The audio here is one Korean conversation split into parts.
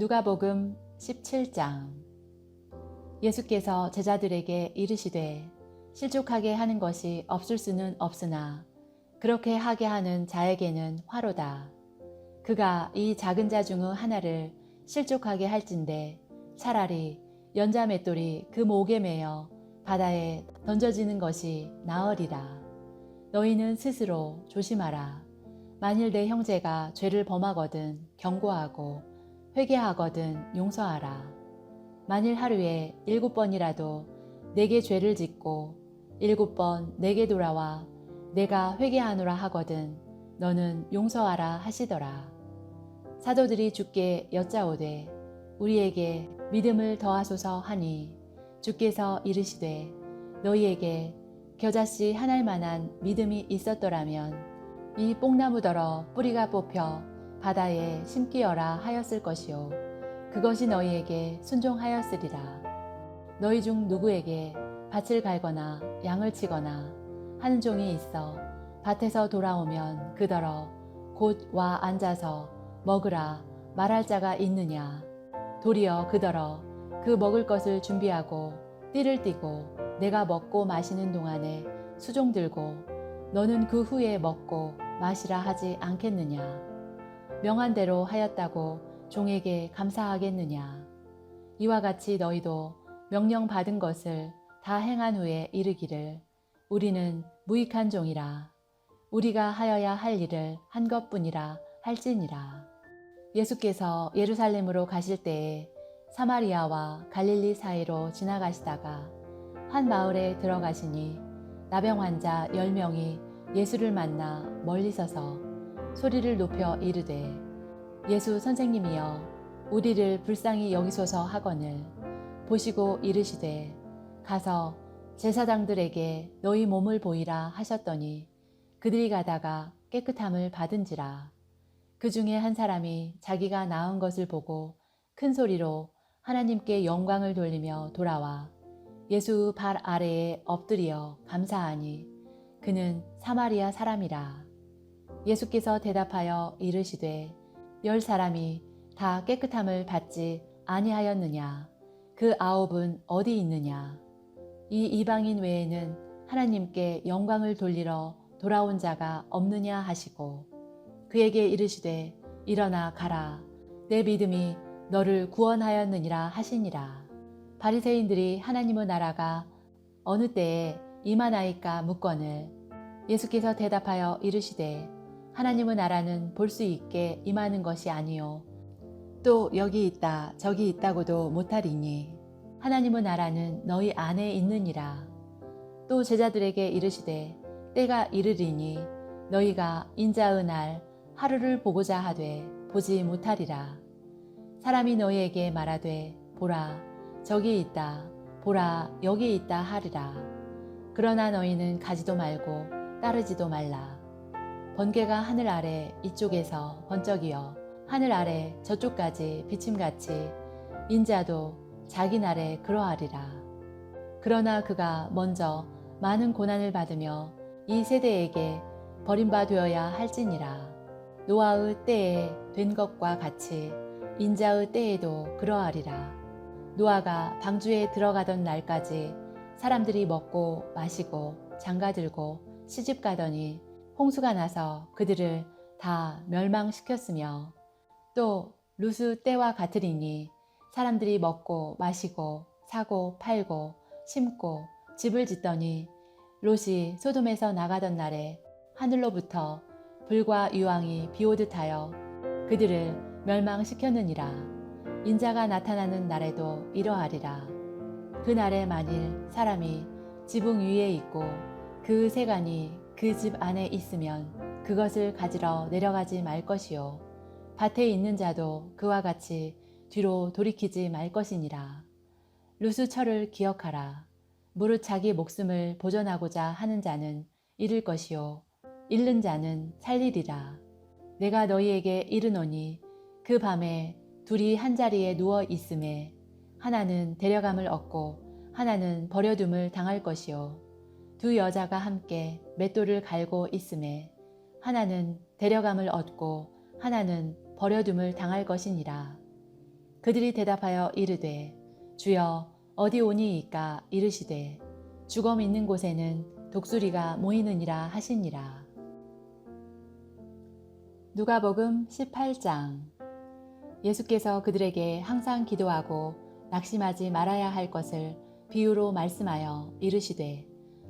누가복음 17장 예수께서 제자들에게 이르시되 실족하게 하는 것이 없을 수는 없으나 그렇게 하게 하는 자에게는 화로다. 그가 이 작은 자중 하나를 실족하게 할진대 차라리 연자 맷돌이 그 목에 매여 바다에 던져지는 것이 나으리라. 너희는 스스로 조심하라. 만일 내 형제가 죄를 범하거든 경고하고 회개하거든 용서하라. 만일 하루에 일곱 번이라도 내게 죄를 짓고 일곱 번 내게 돌아와 내가 회개하노라 하거든 너는 용서하라 하시더라. 사도들이 주께 여짜오되 우리에게 믿음을 더하소서 하니 주께서 이르시되 너희에게 겨자씨 하나일 만한 믿음이 있었더라면 이 뽕나무더러 뿌리가 뽑혀 바다에 심기어라 하였을 것이요. 그것이 너희에게 순종하였으리라. 너희 중 누구에게 밭을 갈거나 양을 치거나 하는 종이 있어 밭에서 돌아오면 그더러 곧 와 앉아서 먹으라 말할 자가 있느냐? 도리어 그더러 그 먹을 것을 준비하고 띠를 띠고 내가 먹고 마시는 동안에 수종 들고 너는 그 후에 먹고 마시라 하지 않겠느냐 명한 대로 하였다고 종에게 감사하겠느냐? 이와 같이 너희도 명령 받은 것을 다 행한 후에 이르기를 우리는 무익한 종이라. 우리가 하여야 할 일을 한 것뿐이라 할지니라. 예수께서 예루살렘으로 가실 때에 사마리아와 갈릴리 사이로 지나가시다가 한 마을에 들어가시니 나병 환자 열명이 예수를 만나 멀리 서서 소리를 높여 이르되 예수 선생님이여 우리를 불쌍히 여기소서 하거늘 보시고 이르시되 가서 제사장들에게 너희 몸을 보이라 하셨더니 그들이 가다가 깨끗함을 받은지라 그 중에 한 사람이 자기가 나은 것을 보고 큰 소리로 하나님께 영광을 돌리며 돌아와 예수 발 아래에 엎드려 감사하니 그는 사마리아 사람이라. 예수께서 대답하여 이르시되 열 사람이 다 깨끗함을 받지 아니하였느냐? 그 아홉은 어디 있느냐? 이 이방인 외에는 하나님께 영광을 돌리러 돌아온 자가 없느냐 하시고 그에게 이르시되 일어나 가라. 내 믿음이 너를 구원하였느니라 하시니라. 바리새인들이 하나님의 나라가 어느 때에 임하나이까 묻거늘 예수께서 대답하여 이르시되 하나님의 나라는 볼 수 있게 임하는 것이 아니요. 또 여기 있다 저기 있다고도 못하리니 하나님의 나라는 너희 안에 있느니라. 또 제자들에게 이르시되 때가 이르리니 너희가 인자의 날 하루를 보고자 하되 보지 못하리라. 사람이 너희에게 말하되 보라 저기 있다 보라 여기 있다 하리라. 그러나 너희는 가지도 말고 따르지도 말라 번개가 하늘 아래 이쪽에서 번쩍이어 하늘 아래 저쪽까지 비침같이 인자도 자기 날에 그러하리라. 그러나 그가 먼저 많은 고난을 받으며 이 세대에게 버림받되어야 할지니라. 노아의 때에 된 것과 같이 인자의 때에도 그러하리라. 노아가 방주에 들어가던 날까지 사람들이 먹고 마시고 장가들고 시집 가더니 홍수가 나서 그들을 다 멸망시켰으며 또 루스 때와 같으리니 사람들이 먹고 마시고 사고 팔고 심고 집을 짓더니 롯이 소돔에서 나가던 날에 하늘로부터 불과 유황이 비오듯 하여 그들을 멸망시켰느니라. 인자가 나타나는 날에도 이러하리라. 그 날에 만일 사람이 지붕 위에 있고 그 세간이 그 집 안에 있으면 그것을 가지러 내려가지 말 것이요. 밭에 있는 자도 그와 같이 뒤로 돌이키지 말 것이니라. 루스 철을 기억하라. 무릇 자기 목숨을 보존하고자 하는 자는 잃을 것이요. 잃는 자는 살리리라. 내가 너희에게 이르노니 그 밤에 둘이 한 자리에 누워 있음에 하나는 데려감을 얻고 하나는 버려둠을 당할 것이요 두 여자가 함께 맷돌을 갈고 있음에 하나는 데려감을 얻고 하나는 버려둠을 당할 것이니라 그들이 대답하여 이르되 주여 어디 오니이까 이르시되 주검 있는 곳에는 독수리가 모이느니라 하시니라. 누가복음 18장 예수께서 그들에게 항상 기도하고 낙심하지 말아야 할 것을 비유로 말씀하여 이르시되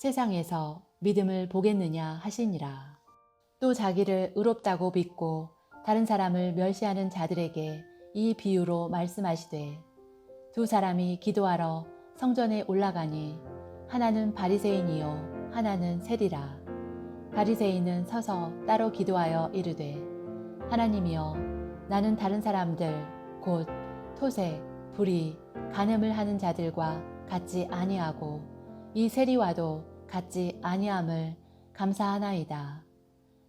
세상에서 믿음을 보겠느냐 하시니라. 또 자기를 의롭다고 믿고 다른 사람을 멸시하는 자들에게 이 비유로 말씀하시되 두 사람이 기도하러 성전에 올라가니 하나는 바리새인이요 하나는 세리라. 바리새인은 서서 따로 기도하여 이르되 하나님이여 나는 다른 사람들 곧 토색 불의 간음을 하는 자들과 같지 아니하고 이 세리와도 같지 아니함을 감사하나이다.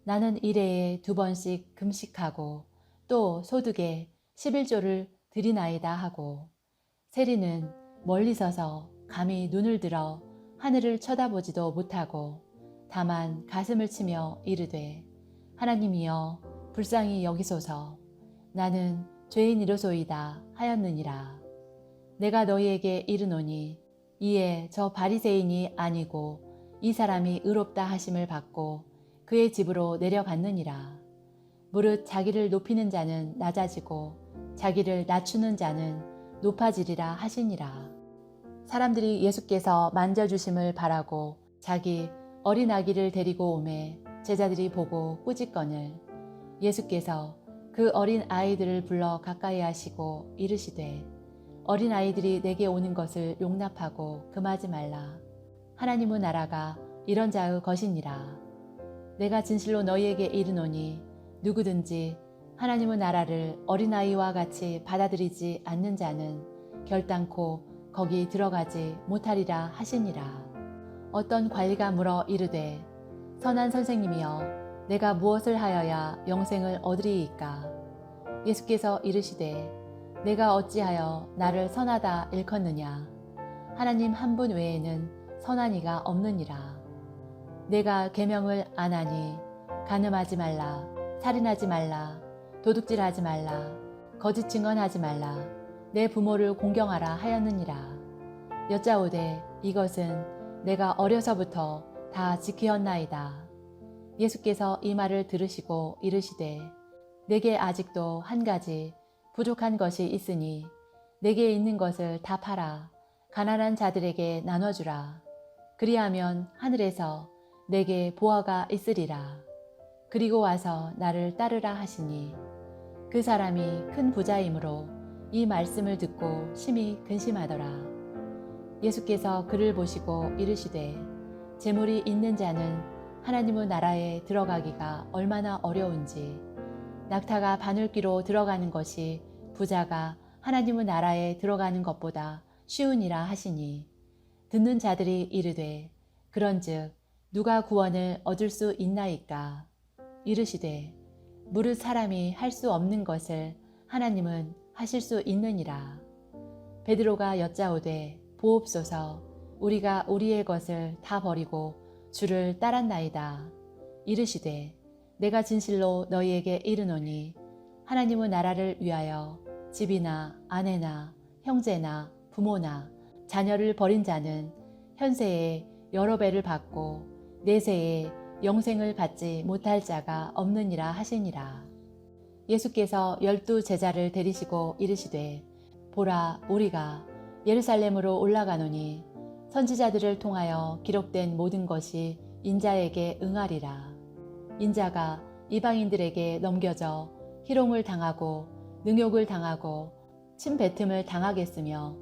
나는 일해에 두 번씩 금식하고 또 소득에 11조를 드리나이다 하고 세리는 멀리 서서 감히 눈을 들어 하늘을 쳐다보지도 못하고 다만 가슴을 치며 이르되 하나님이여 불쌍히 여기소서. 나는 죄인이로소이다 하였느니라. 내가 너희에게 이르노니 이에 저 바리새인이 아니고 이 사람이 의롭다 하심을 받고 그의 집으로 내려갔느니라 무릇 자기를 높이는 자는 낮아지고 자기를 낮추는 자는 높아지리라 하시니라. 사람들이 예수께서 만져주심을 바라고 자기 어린 아기를 데리고 오매 제자들이 보고 꾸짖거늘 예수께서 그 어린 아이들을 불러 가까이 하시고 이르시되 어린 아이들이 내게 오는 것을 용납하고 금하지 말라. 하나님의 나라가 이런 자의 것이니라. 내가 진실로 너희에게 이르노니 누구든지 하나님의 나라를 어린아이와 같이 받아들이지 않는 자는 결단코 거기 들어가지 못하리라 하시니라. 어떤 관리가 물어 이르되 선한 선생님이여 내가 무엇을 하여야 영생을 얻으리이까 예수께서 이르시되 내가 어찌하여 나를 선하다 일컫느냐 하나님 한 분 외에는 선한 이가 없느니라. 내가 계명을 안 하니 간음하지 말라 살인하지 말라 도둑질하지 말라 거짓 증언하지 말라. 내 부모를 공경하라 하였느니라. 여짜오되 이것은 내가 어려서부터 다 지키었나이다. 예수께서 이 말을 들으시고 이르시되 내게 아직도 한 가지 부족한 것이 있으니 내게 있는 것을 다 팔아 가난한 자들에게 나눠주라 그리하면 하늘에서 내게 보화가 있으리라 그리고 와서 나를 따르라 하시니 그 사람이 큰 부자이므로 이 말씀을 듣고 심히 근심하더라. 예수께서 그를 보시고 이르시되 재물이 있는 자는 하나님의 나라에 들어가기가 얼마나 어려운지 낙타가 바늘귀로 들어가는 것이 부자가 하나님의 나라에 들어가는 것보다 쉬우니라 하시니 듣는 자들이 이르되 그런즉 누가 구원을 얻을 수 있나이까 이르시되 무릇 사람이 할 수 없는 것을 하나님은 하실 수 있느니라. 베드로가 여짜오되 보옵소서 우리가 우리의 것을 다 버리고 주를 따랐나이다. 이르시되 내가 진실로 너희에게 이르노니 하나님의 나라를 위하여 집이나 아내나 형제나 부모나 자녀를 버린 자는 현세에 여러 배를 받고 내세에 영생을 받지 못할 자가 없느니라 하시니라. 예수께서 열두 제자를 데리시고 이르시되 보라 우리가 예루살렘으로 올라가노니 선지자들을 통하여 기록된 모든 것이 인자에게 응하리라. 인자가 이방인들에게 넘겨져 희롱을 당하고 능욕을 당하고 침뱉음을 당하겠으며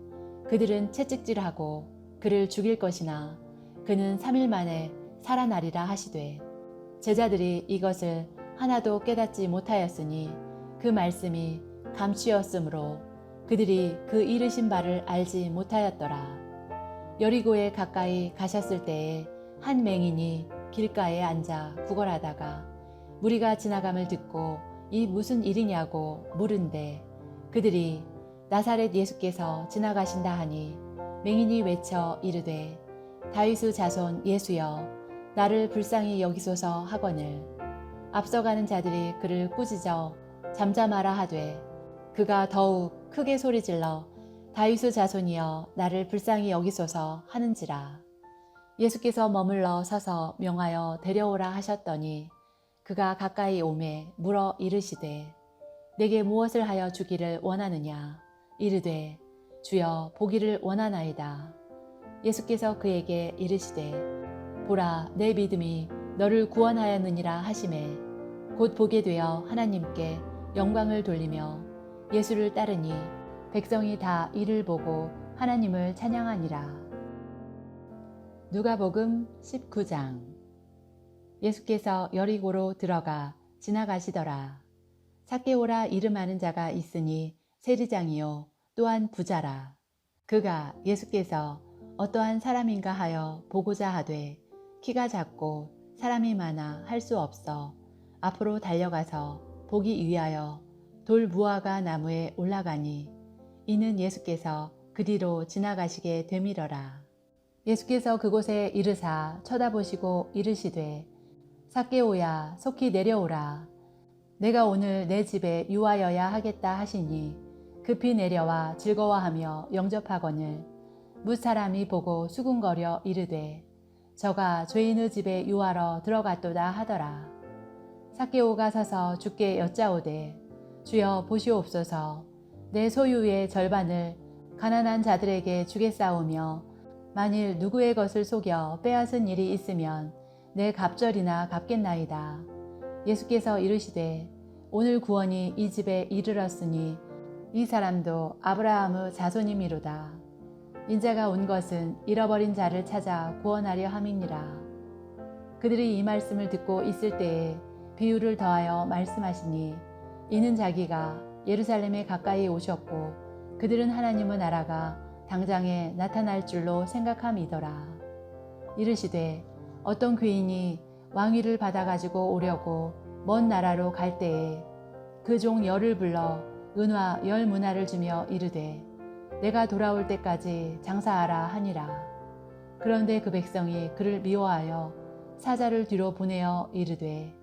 그들은 채찍질하고 그를 죽일 것이나 그는 3일 만에 살아나리라 하시되 제자들이 이것을 하나도 깨닫지 못하였으니 그 말씀이 감추었으므로 그들이 그 이르신 바를 알지 못하였더라. 여리고에 가까이 가셨을 때에 한 맹인이 길가에 앉아 구걸하다가 무리가 지나감을 듣고 이 무슨 일이냐고 물은데 그들이 나사렛 예수께서 지나가신다 하니 맹인이 외쳐 이르되 다윗의 자손 예수여 나를 불쌍히 여기소서 하거늘. 앞서가는 자들이 그를 꾸짖어 잠잠하라 하되 그가 더욱 크게 소리질러 다윗의 자손이여 나를 불쌍히 여기소서 하는지라. 예수께서 머물러 서서 명하여 데려오라 하셨더니 그가 가까이 오매 물어 이르시되 내게 무엇을 하여 주기를 원하느냐 이르되 주여 보기를 원하나이다 예수께서 그에게 이르시되 보라 내 믿음이 너를 구원하였느니라 하심에 곧 보게 되어 하나님께 영광을 돌리며 예수를 따르니 백성이 다 이를 보고 하나님을 찬양하니라. 누가복음 19장 예수께서 여리고로 들어가 지나가시더라. 사케오라 이름하는 자가 있으니 세리장이요 또한 부자라. 그가 예수께서 어떠한 사람인가 하여 보고자 하되 키가 작고 사람이 많아 할 수 없어 앞으로 달려가서 보기 위하여 돌 무화과 나무에 올라가니 이는 예수께서 그리로 지나가시게 되밀어라. 예수께서 그곳에 이르사 쳐다보시고 이르시되 사케오야 속히 내려오라. 내가 오늘 내 집에 유하여야 하겠다 하시니 급히 내려와 즐거워하며 영접하거늘 무사람이 보고 수군거려 이르되 저가 죄인의 집에 유하러 들어갔도다 하더라. 사케오가 서서 주께 여짜오되 주여 보시옵소서 내 소유의 절반을 가난한 자들에게 주겠사오며 만일 누구의 것을 속여 빼앗은 일이 있으면 내 갑절이나 갚겠나이다. 예수께서 이르시되 오늘 구원이 이 집에 이르렀으니 이 사람도 아브라함의 자손이미로다. 인자가 온 것은 잃어버린 자를 찾아 구원하려 함이니라. 그들이 이 말씀을 듣고 있을 때에 비유를 더하여 말씀하시니 이는 자기가 예루살렘에 가까이 오셨고 그들은 하나님의 나라가 당장에 나타날 줄로 생각함이더라. 이르시되 어떤 귀인이 왕위를 받아가지고 오려고 먼 나라로 갈 때에 그 종 열을 불러 은화 열 문화를 주며 이르되 내가 돌아올 때까지 장사하라 하니라. 그런데 그 백성이 그를 미워하여 사자를 뒤로 보내어 이르되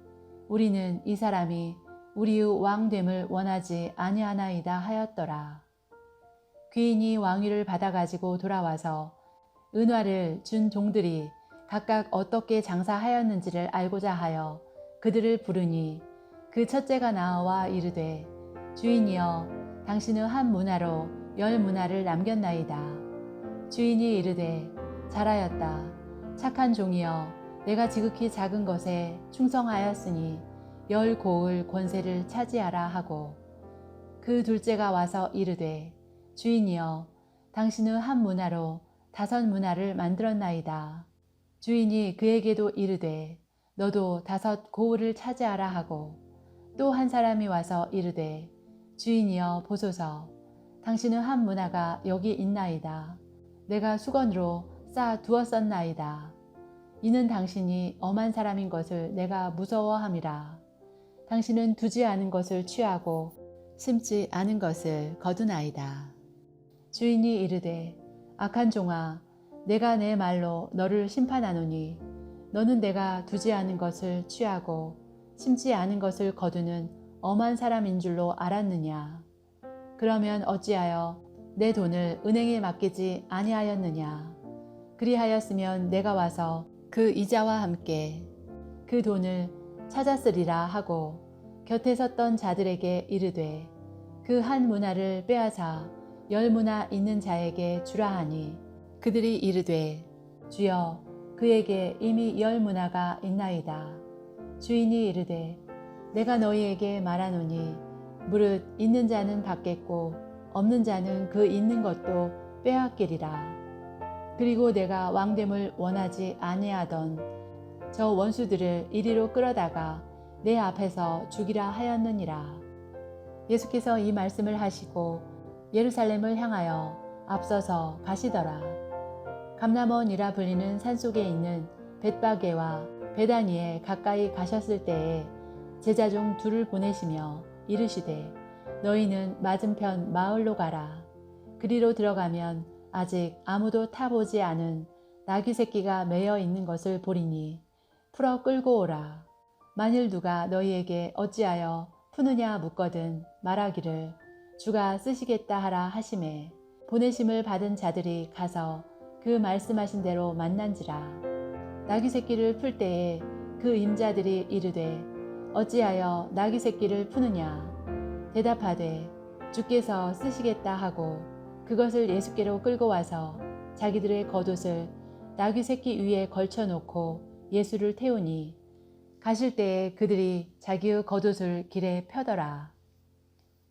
우리는 이 사람이 우리의 왕됨을 원하지 아니하나이다 하였더라. 귀인이 왕위를 받아가지고 돌아와서 은화를 준 종들이 각각 어떻게 장사하였는지를 알고자 하여 그들을 부르니 그 첫째가 나와 이르되 주인이여 당신의 한 문화로 열 문화를 남겼나이다. 주인이 이르되 잘하였다. 착한 종이여 내가 지극히 작은 것에 충성하였으니 열 고을 권세를 차지하라 하고 그 둘째가 와서 이르되 주인이여 당신의 한 문화로 다섯 문화를 만들었나이다. 주인이 그에게도 이르되 너도 다섯 고을을 차지하라 하고 또 한 사람이 와서 이르되 주인이여 보소서 당신의 한 문화가 여기 있나이다. 내가 수건으로 쌓아 두었었나이다. 이는 당신이 엄한 사람인 것을 내가 무서워함이라. 당신은 두지 않은 것을 취하고 심지 않은 것을 거두나이다. 주인이 이르되 악한 종아 내가 내 말로 너를 심판하노니 너는 내가 두지 않은 것을 취하고 심지 않은 것을 거두는 엄한 사람인 줄로 알았느냐 그러면 어찌하여 내 돈을 은행에 맡기지 아니하였느냐 그리하였으면 내가 와서 그 이자와 함께 그 돈을 찾았으리라 하고 곁에 섰던 자들에게 이르되 그 한 문화를 빼앗아 열무나 있는 자에게 주라 하니 그들이 이르되 주여 그에게 이미 열무나가 있나이다. 주인이 이르되 내가 너희에게 말하노니 무릇 있는 자는 받겠고 없는 자는 그 있는 것도 빼앗기리라. 그리고 내가 왕됨을 원하지 아니하던 저 원수들을 이리로 끌어다가 내 앞에서 죽이라 하였느니라. 예수께서 이 말씀을 하시고 예루살렘을 향하여 앞서서 가시더라. 감남원이라 불리는 산속에 있는 벳바게와 베다니에 가까이 가셨을 때에 제자 중 둘을 보내시며 이르시되 너희는 맞은편 마을로 가라. 그리로 들어가면 아직 아무도 타보지 않은 나귀 새끼가 매여 있는 것을 보리니 풀어 끌고 오라. 만일 누가 너희에게 어찌하여 푸느냐 묻거든 말하기를 주가 쓰시겠다 하라 하심에 보내심을 받은 자들이 가서 그 말씀하신 대로 만난지라. 나귀 새끼를 풀 때에 그 임자들이 이르되 어찌하여 나귀 새끼를 푸느냐? 대답하되 주께서 쓰시겠다 하고 그것을 예수께로 끌고 와서 자기들의 겉옷을 나귀 새끼 위에 걸쳐 놓고 예수를 태우니 가실 때에 그들이 자기의 겉옷을 길에 펴더라.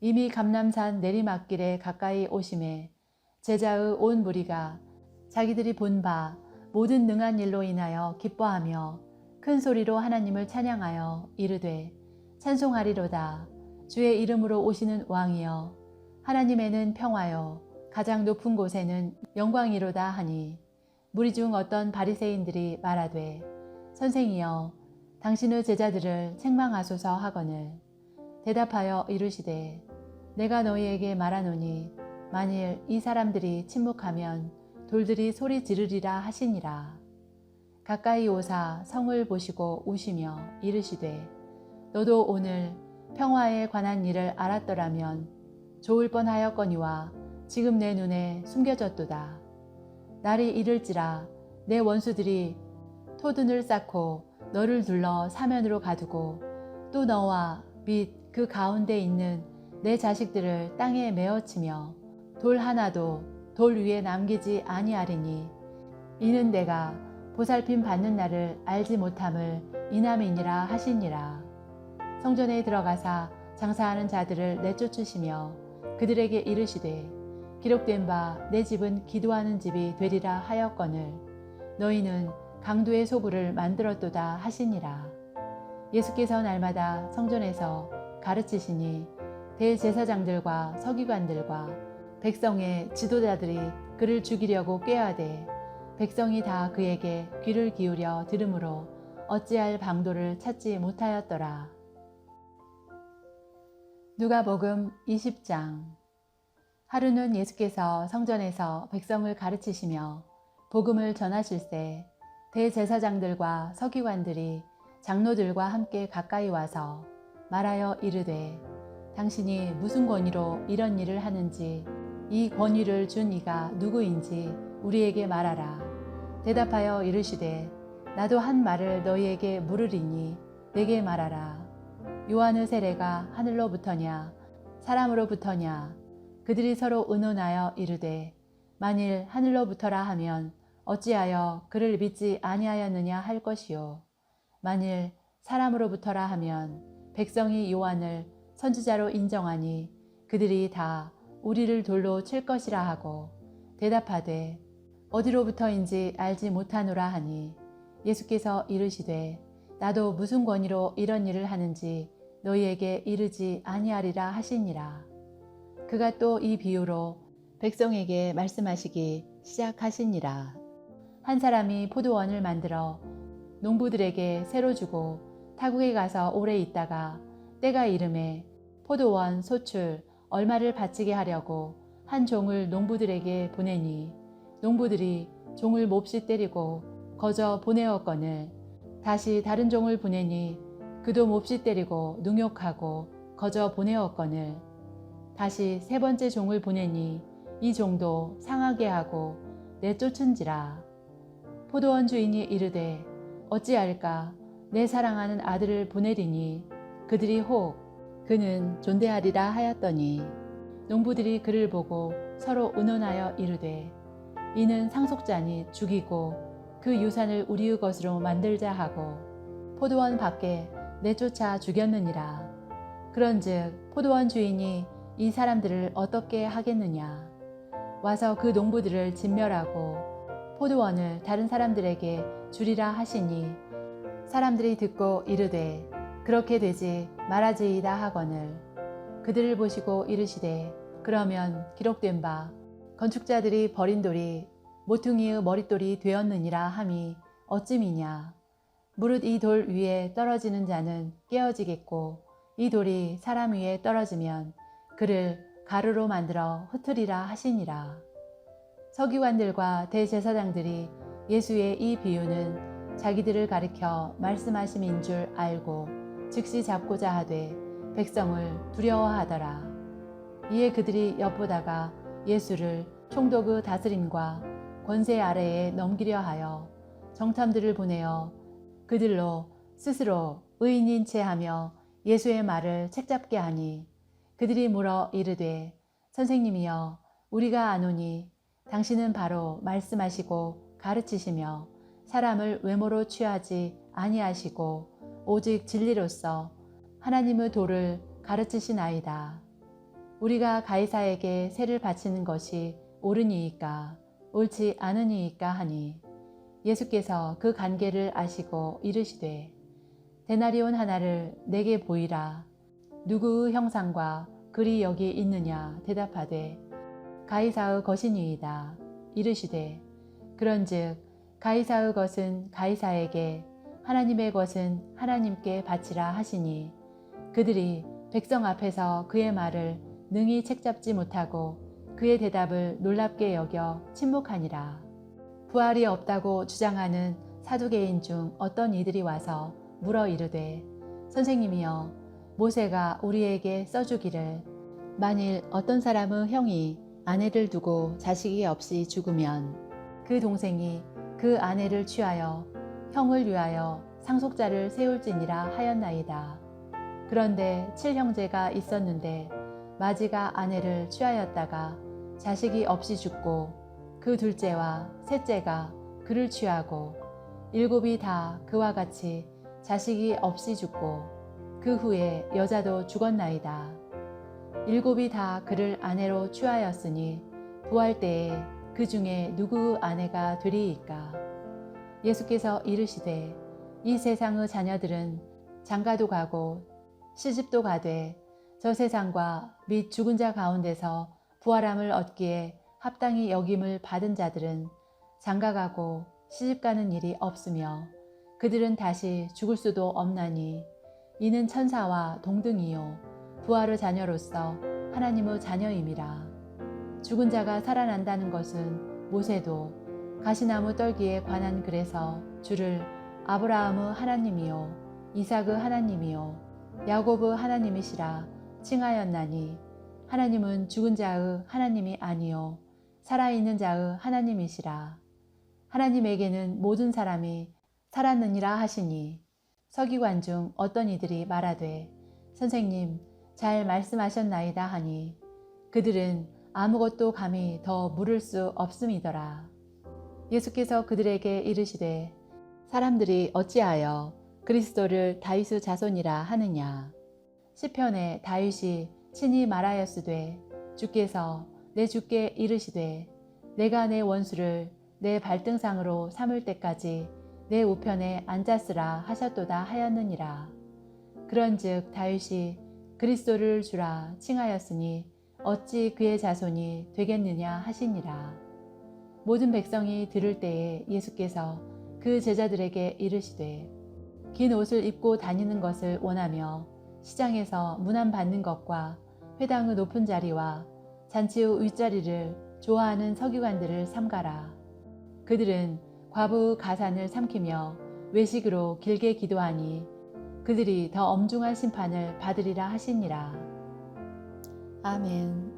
이미 감남산 내리막길에 가까이 오심에 제자의 온 무리가 자기들이 본 바 모든 능한 일로 인하여 기뻐하며 큰 소리로 하나님을 찬양하여 이르되 찬송하리로다. 주의 이름으로 오시는 왕이여 하나님에는 평화여 가장 높은 곳에는 영광이로다 하니. 무리 중 어떤 바리새인들이 말하되 선생이여 당신의 제자들을 책망하소서 하거늘. 대답하여 이르시되 내가 너희에게 말하노니 만일 이 사람들이 침묵하면 돌들이 소리 지르리라 하시니라 가까이 오사 성을 보시고 우시며 이르시되 너도 오늘 평화에 관한 일을 알았더라면 좋을 뻔하였거니와 지금 내 눈에 숨겨졌도다. 날이 이를지라 내 원수들이 토둔을 쌓고 너를 둘러 사면으로 가두고 또 너와 및 그 가운데 있는 내 자식들을 땅에 메어치며 돌 하나도 돌 위에 남기지 아니하리니 이는 내가 보살핌 받는 날을 알지 못함을 이남이니라 하시니라. 성전에 들어가사 장사하는 자들을 내쫓으시며 그들에게 이르시되 기록된 바 내 집은 기도하는 집이 되리라 하였거늘 너희는 강도의 소굴을 만들었도다 하시니라. 예수께서 날마다 성전에서 가르치시니 대제사장들과 서기관들과 백성의 지도자들이 그를 죽이려고 꾀하되 백성이 다 그에게 귀를 기울여 들으므로 어찌할 방도를 찾지 못하였더라. 누가복음 20장 하루는 예수께서 성전에서 백성을 가르치시며 복음을 전하실세 대제사장들과 서기관들이 장로들과 함께 가까이 와서 말하여 이르되 당신이 무슨 권위로 이런 일을 하는지 이 권위를 준 이가 누구인지 우리에게 말하라. 대답하여 이르시되 나도 한 말을 너희에게 물으리니 내게 말하라. 요한의 세례가 하늘로부터냐 사람으로부터냐 그들이 서로 의논하여 이르되 만일 하늘로부터라 하면 어찌하여 그를 믿지 아니하였느냐 할 것이요. 만일 사람으로부터라 하면 백성이 요한을 선지자로 인정하니 그들이 다 우리를 돌로 칠 것이라 하고 대답하되 어디로부터인지 알지 못하노라 하니 예수께서 이르시되 나도 무슨 권위로 이런 일을 하는지 너희에게 이르지 아니하리라 하시니라. 그가 또 이 비유로 백성에게 말씀하시기 시작하시니라. 한 사람이 포도원을 만들어 농부들에게 새로 주고 타국에 가서 오래 있다가 때가 이름에 포도원 소출 얼마를 바치게 하려고 한 종을 농부들에게 보내니 농부들이 종을 몹시 때리고 거저 보내었거늘 다시 다른 종을 보내니 그도 몹시 때리고 능욕하고 거저 보내었거늘 다시 세 번째 종을 보내니 이 종도 상하게 하고 내쫓은지라. 포도원 주인이 이르되 어찌할까? 내 사랑하는 아들을 보내리니 그들이 혹 그는 존대하리라 하였더니 농부들이 그를 보고 서로 의논하여 이르되 이는 상속자니 죽이고 그 유산을 우리의 것으로 만들자 하고 포도원 밖에 내쫓아 죽였느니라. 그런즉 포도원 주인이 이 사람들을 어떻게 하겠느냐? 와서 그 농부들을 진멸하고 포도원을 다른 사람들에게 주리라 하시니 사람들이 듣고 이르되 그렇게 되지 말아지이다 하거늘 그들을 보시고 이르시되 그러면 기록된 바 건축자들이 버린 돌이 모퉁이의 머릿돌이 되었느니라 함이 어찌미냐 무릇 이 돌 위에 떨어지는 자는 깨어지겠고 이 돌이 사람 위에 떨어지면 그를 가루로 만들어 흩으리라 하시니라. 서기관들과 대제사장들이 예수의 이 비유는 자기들을 가리켜 말씀하심인 줄 알고 즉시 잡고자 하되 백성을 두려워하더라. 이에 그들이 엿보다가 예수를 총독의 다스림과 권세 아래에 넘기려 하여 정탐들을 보내어 그들로 스스로 의인인 채 하며 예수의 말을 책잡게 하니 그들이 물어 이르되 선생님이여 우리가 아노니 당신은 바로 말씀하시고 가르치시며 사람을 외모로 취하지 아니하시고 오직 진리로서 하나님의 도를 가르치시나이다. 우리가 가이사에게 세를 바치는 것이 옳으니이까 옳지 않으니이까 하니 예수께서 그 관계를 아시고 이르시되 데나리온 하나를 내게 보이라 누구의 형상과 글이 여기 있느냐 대답하되 가이사의 것이니이다 이르시되 그런즉 가이사의 것은 가이사에게 하나님의 것은 하나님께 바치라 하시니 그들이 백성 앞에서 그의 말을 능히 책잡지 못하고 그의 대답을 놀랍게 여겨 침묵하니라. 부활이 없다고 주장하는 사두개인 중 어떤 이들이 와서 물어 이르되 선생님이여 모세가 우리에게 써주기를 만일 어떤 사람의 형이 아내를 두고 자식이 없이 죽으면 그 동생이 그 아내를 취하여 형을 위하여 상속자를 세울지니라 하였나이다. 그런데 칠형제가 있었는데 마지가 아내를 취하였다가 자식이 없이 죽고 그 둘째와 셋째가 그를 취하고 일곱이 다 그와 같이 자식이 없이 죽고 그 후에 여자도 죽었나이다. 일곱이 다 그를 아내로 취하였으니 부활 때에 그 중에 누구 아내가 되리이까. 예수께서 이르시되 이 세상의 자녀들은 장가도 가고 시집도 가되 저 세상과 및 죽은 자 가운데서 부활함을 얻기에 합당히 여김을 받은 자들은 장가가고 시집가는 일이 없으며 그들은 다시 죽을 수도 없나니 이는 천사와 동등이요 부활의 자녀로서 하나님의 자녀임이라. 죽은 자가 살아난다는 것은 모세도 가시나무 떨기에 관한 글에서 주를 아브라함의 하나님이요 이삭의 하나님이요 야곱의 하나님이시라 칭하였나니 하나님은 죽은 자의 하나님이 아니요 살아있는 자의 하나님이시라 하나님에게는 모든 사람이 살았느니라 하시니 서기관 중 어떤 이들이 말하되 선생님 잘 말씀하셨나이다 하니 그들은 아무것도 감히 더 물을 수 없음이더라. 예수께서 그들에게 이르시되 사람들이 어찌하여 그리스도를 다윗의 자손이라 하느냐 시편에 다윗이 친히 말하였으되 주께서 내 주께 이르시되 내가 내 원수를 내 발등상으로 삼을 때까지 내 우편에 앉았으라 하셨도다 하였느니라. 그런즉 다윗이 그리스도를 주라 칭하였으니 어찌 그의 자손이 되겠느냐 하시니라. 모든 백성이 들을 때에 예수께서 그 제자들에게 이르시되 긴 옷을 입고 다니는 것을 원하며 시장에서 문안 받는 것과 회당의 높은 자리와 잔치의 윗자리를 좋아하는 서기관들을 삼가라. 그들은 과부 가산을 삼키며 외식으로 길게 기도하니 그들이 더 엄중한 심판을 받으리라 하시니라. 아멘.